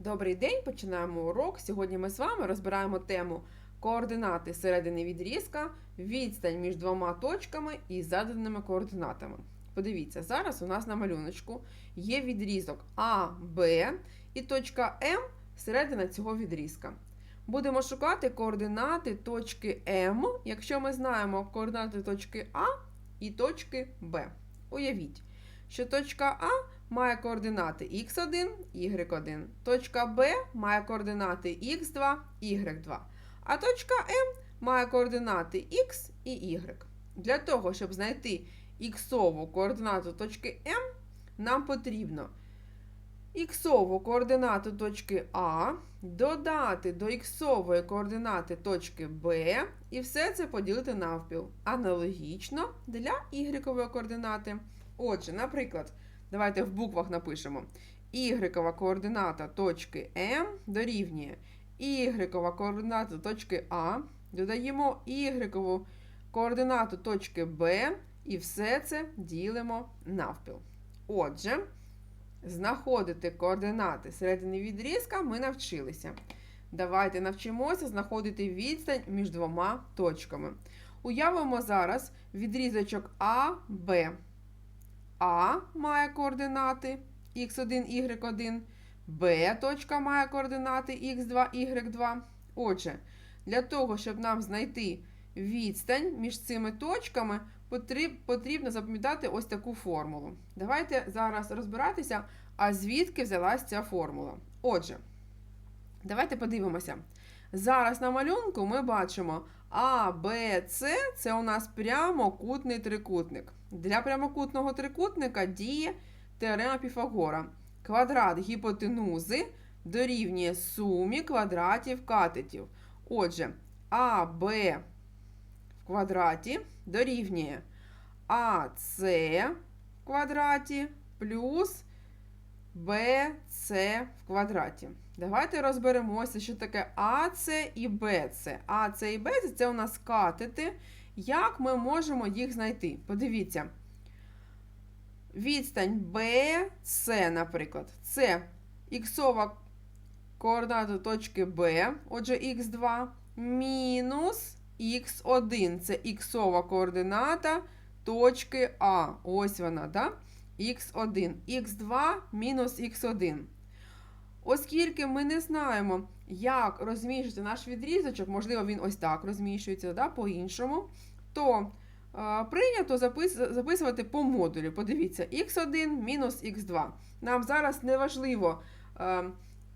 Добрий день, починаємо урок. Сьогодні ми з вами розбираємо тему координати середини відрізка, відстань між двома точками і заданими координатами. Подивіться, зараз у нас на малюночку є відрізок А, Б і точка М середина цього відрізка. Будемо шукати координати точки М, якщо ми знаємо координати точки А і точки Б. Уявіть, що точка А має координати x1, y1. Точка Б має координати x2, y2. А точка М має координати x і y. Для того, щоб знайти іксову координату точки М, нам потрібно іксову координату точки А додати до іксової координати точки Б і все це поділити навпіл. Аналогічно для y координати. Отже, наприклад, Давайте в буквах напишемо. Y координата точки М дорівнює Y координата точки А. Додаємо Y координату точки Б і все це ділимо навпіл. Отже, знаходити координати середини відрізка ми навчилися. Давайте навчимося знаходити відстань між двома точками. Уявимо зараз відрізочок А, Б. А має координати x1, y1, Б точка має координати x2, y2. Отже, для того, щоб нам знайти відстань між цими точками, потрібно запам'ятати ось таку формулу. Давайте зараз розбиратися, а звідки взялась ця формула. Отже, давайте подивимося. Зараз на малюнку ми бачимо А, Б, С це у нас прямокутний трикутник. Для прямокутного трикутника діє теорема Піфагора. Квадрат гіпотенузи дорівнює сумі квадратів катетів. Отже, АБ в квадраті дорівнює АС в квадраті плюс БС в квадраті. Давайте розберемося, що таке АС і БС. АС і БС це у нас катети. Як ми можемо їх знайти? Подивіться. Відстань BC, наприклад, це іксова координата точки B, отже, х2, мінус х1. Це іксова координата точки А. Ось вона, да? х1. х2 мінус х1. Оскільки ми не знаємо, як розміщувати наш відрізочок, можливо, він ось так розміщується, да, по-іншому, то е, прийнято запис, записувати по модулю. Подивіться, х1 мінус х2. Нам зараз не важливо е,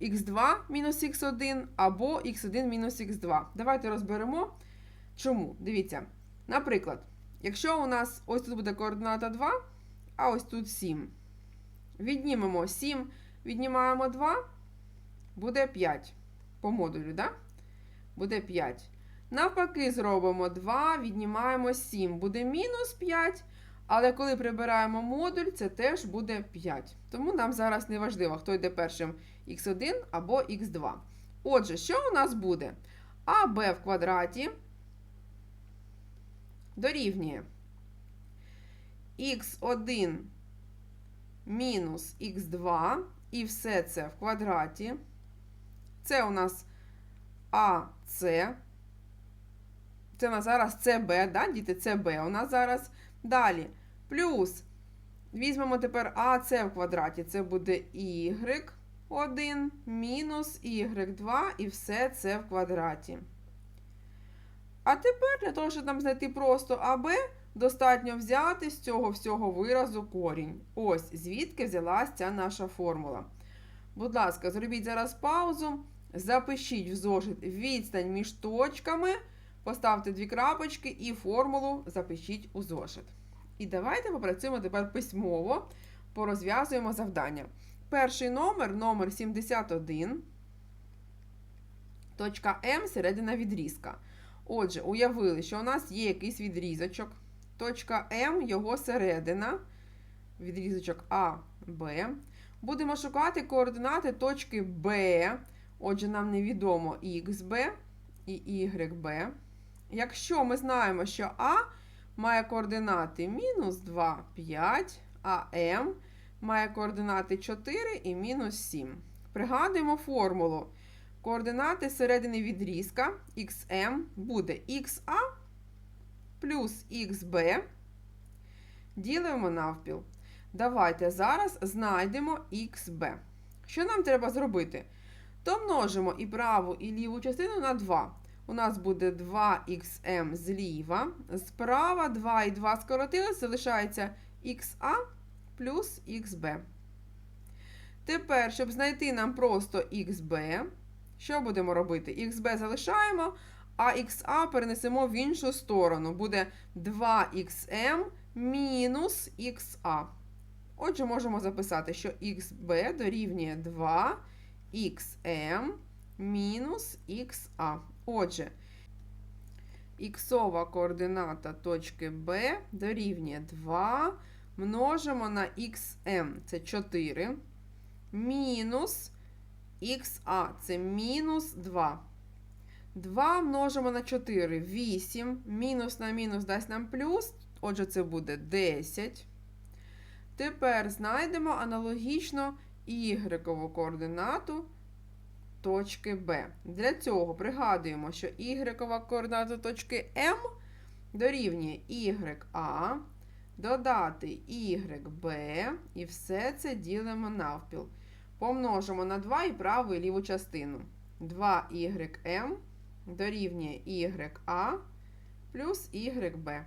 х2 мінус х1 або х1 мінус х2. Давайте розберемо, чому. Дивіться, наприклад, якщо у нас ось тут буде координата 2, а ось тут 7. Віднімемо 7, віднімаємо 2 буде 5 по модулю, да? Буде 5. Навпаки, зробимо 2, віднімаємо 7, буде мінус 5. Але коли прибираємо модуль, це теж буде 5. Тому нам зараз не важливо, хто йде першим х1 або х2. Отже, що у нас буде? АБ в квадраті дорівнює х1 мінус х2, і все це в квадраті. Це у нас АС. Це у нас зараз СБ, да, діти, СБ у нас зараз. Далі. Плюс. Візьмемо тепер АС в квадраті. Це буде y1 мінус y2 і все це в квадраті. А тепер, для того, щоб нам знайти просто АБ, достатньо взяти з цього всього виразу корінь. Ось звідки взялась ця наша формула. Будь ласка, зробіть зараз паузу. Запишіть в зошит відстань між точками, поставте дві крапочки і формулу запишіть у зошит. І давайте попрацюємо тепер письмово, порозв'язуємо завдання. Перший номер номер 71. Точка М середина відрізка. Отже, уявили, що у нас є якийсь відрізочок. Точка М, його середина. Відрізочок А, Б. Будемо шукати координати точки Б. Отже, нам невідомо XB і YB. Якщо ми знаємо, що А має координати мінус 2, 5, а М має координати 4 і мінус 7. Пригадуємо формулу. Координати середини відрізка xm буде xa плюс xb. Ділимо навпіл. Давайте зараз знайдемо xb. Що нам треба зробити? То множимо і праву, і ліву частину на 2. У нас буде 2xm зліва. Справа 2 і 2 скоротили, залишається xa плюс xb. Тепер, щоб знайти нам просто xb, що будемо робити? xb залишаємо, а xa перенесемо в іншу сторону. Буде 2xm мінус xa. Отже, можемо записати, що xb дорівнює 2xm мінус xa. Отже, іксова координата точки B дорівнює 2 множимо на xm, це 4, мінус xa, це мінус 2. 2 множимо на 4, 8, мінус на мінус дасть нам плюс, отже, це буде 10. Тепер знайдемо аналогічно y координату точки Б. Для цього пригадуємо, що y координата точки М дорівнює YA, додати YB, і все це ділимо навпіл. Помножимо на 2 і праву і ліву частину. 2YM дорівнює YA плюс YB.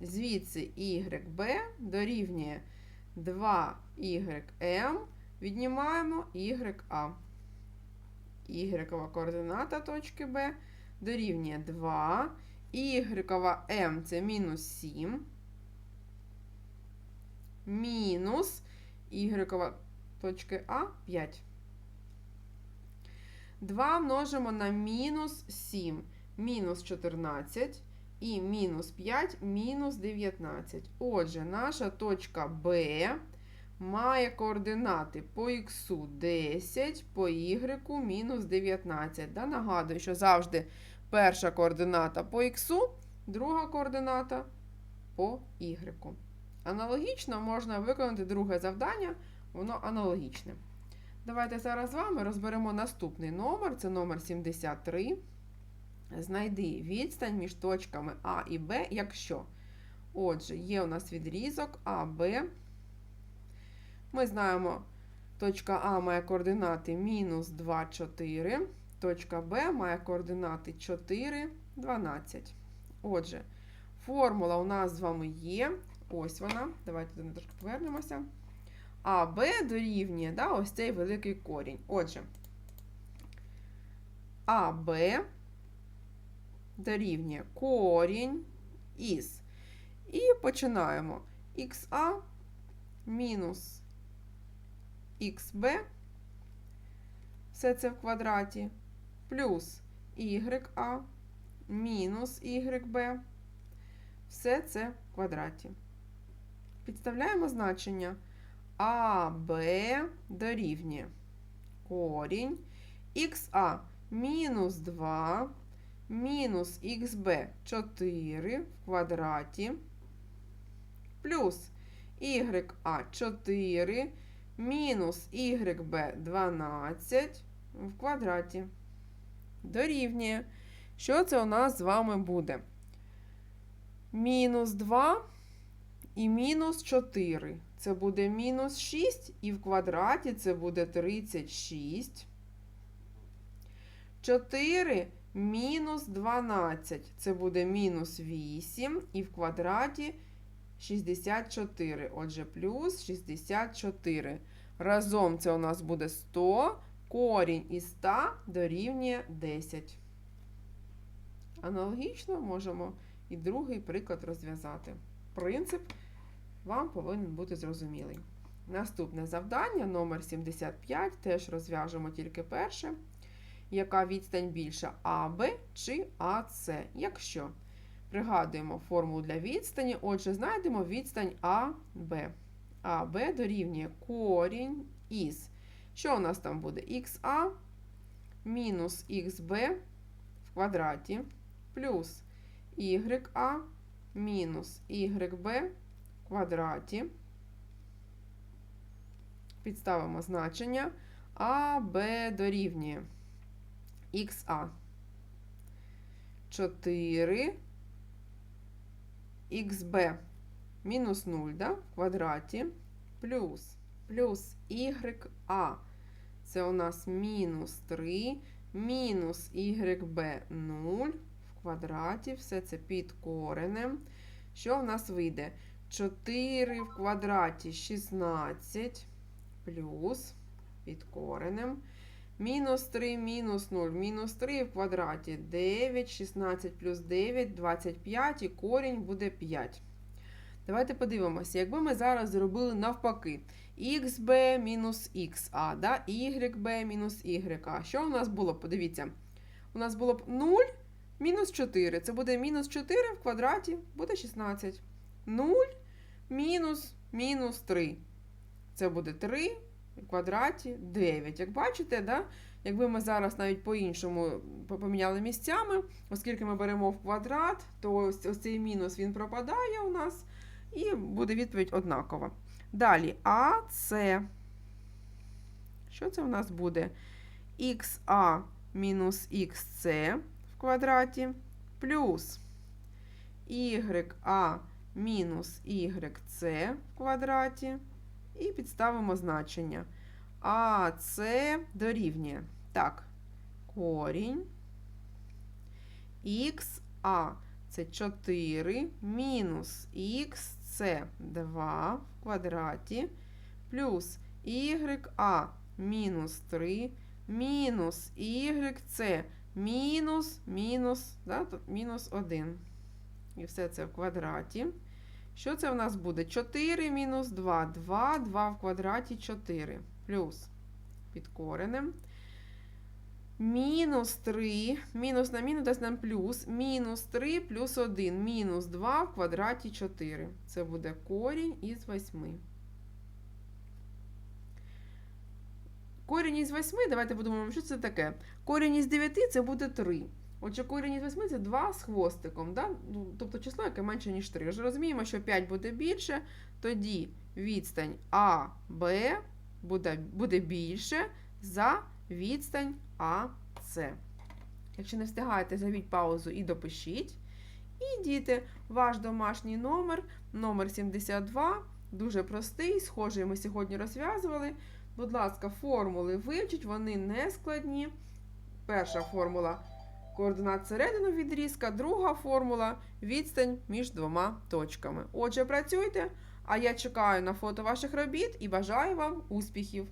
Звідси YB дорівнює 2YM, віднімаємо YA. Y координата точки Б дорівнює 2. Y М це мінус 7. Мінус Y точки А 5. 2 множимо на мінус 7, мінус 14 і мінус 5, мінус 19. Отже, наша точка Б має координати по х 10, по y мінус 19. Да? Нагадую, що завжди перша координата по х, друга координата по y. Аналогічно можна виконати друге завдання, воно аналогічне. Давайте зараз з вами розберемо наступний номер, це номер 73. Знайди відстань між точками А і Б, якщо. Отже, є у нас відрізок А, Б. Ми знаємо, точка А має координати мінус 2, 4. Точка Б має координати 4, 12. Отже, формула у нас з вами є. Ось вона. Давайте до трошки повернемося. А Б дорівнює да, ось цей великий корінь. Отже, АБ дорівнює корінь із. І починаємо. ХА мінус xb, все це в квадраті, плюс ya мінус YB, все це в квадраті. Підставляємо значення АБ дорівнює корінь ха мінус 2 мінус xb 4 в квадраті, плюс ya 4 мінус YB 12 в квадраті. Дорівнює. Що це у нас з вами буде? Мінус 2 і мінус 4. Це буде мінус 6, і в квадраті це буде 36. 4 мінус 12. Це буде мінус 8, і в квадраті 64. Отже, плюс 64. Разом це у нас буде 100. Корінь із 100 дорівнює 10. Аналогічно можемо і другий приклад розв'язати. Принцип вам повинен бути зрозумілий. Наступне завдання номер 75 теж розв'яжемо тільки перше. Яка відстань більша АБ чи АС? Якщо Пригадуємо формулу для відстані. Отже, знайдемо відстань АБ. АБ дорівнює корінь із. Що у нас там буде? XA мінус XB в квадраті плюс YA мінус YB квадраті. Підставимо значення. АБ дорівнює ХА. 4 XB мінус 0 да, в квадраті плюс плюс YA. Це у нас мінус 3 мінус YB 0 в квадраті. Все це під коренем. Що в нас вийде? 4 в квадраті 16 плюс під коренем. Мінус 3, мінус 0, мінус 3 в квадраті 9, 16 плюс 9, 25 і корінь буде 5. Давайте подивимося, якби ми зараз зробили навпаки xb мінус xa, да? yb мінус ya. Що у нас було? Подивіться. У нас було б 0 мінус 4. Це буде мінус 4 в квадраті, буде 16. 0 мінус мінус 3. Це буде 3 в квадраті 9. Як бачите, да? якби ми зараз навіть по-іншому поміняли місцями, оскільки ми беремо в квадрат, то ось, ось цей мінус він пропадає у нас, і буде відповідь однакова. Далі АС. Що це у нас буде? XA мінус XC в квадраті плюс YA мінус YC в квадраті. І підставимо значення. А це дорівнює. Так, корінь. XA це 4 мінус XC 2 в квадраті плюс YA мінус 3 мінус YC мінус мінус, да, мінус 1. І все це в квадраті. Що це в нас буде? 4 мінус 2. 2, 2 в квадраті 4. Плюс під коренем. Мінус 3. Мінус на мінус дасть нам плюс. Мінус 3 плюс 1. Мінус 2 в квадраті 4. Це буде корінь із 8. Корінь із 8, давайте подумаємо, що це таке. Корінь із 9 це буде 3. Отже, корінь із 8 це 2 з хвостиком, да? ну, тобто число, яке менше, ніж 3. Вже розуміємо, що 5 буде більше, тоді відстань АБ буде, буде більше за відстань АС. Якщо не встигаєте, зробіть паузу і допишіть. І діти, ваш домашній номер, номер 72, дуже простий, схожий ми сьогодні розв'язували. Будь ласка, формули вивчіть, вони не складні. Перша формула координат середину відрізка, друга формула відстань між двома точками. Отже, працюйте, а я чекаю на фото ваших робіт і бажаю вам успіхів!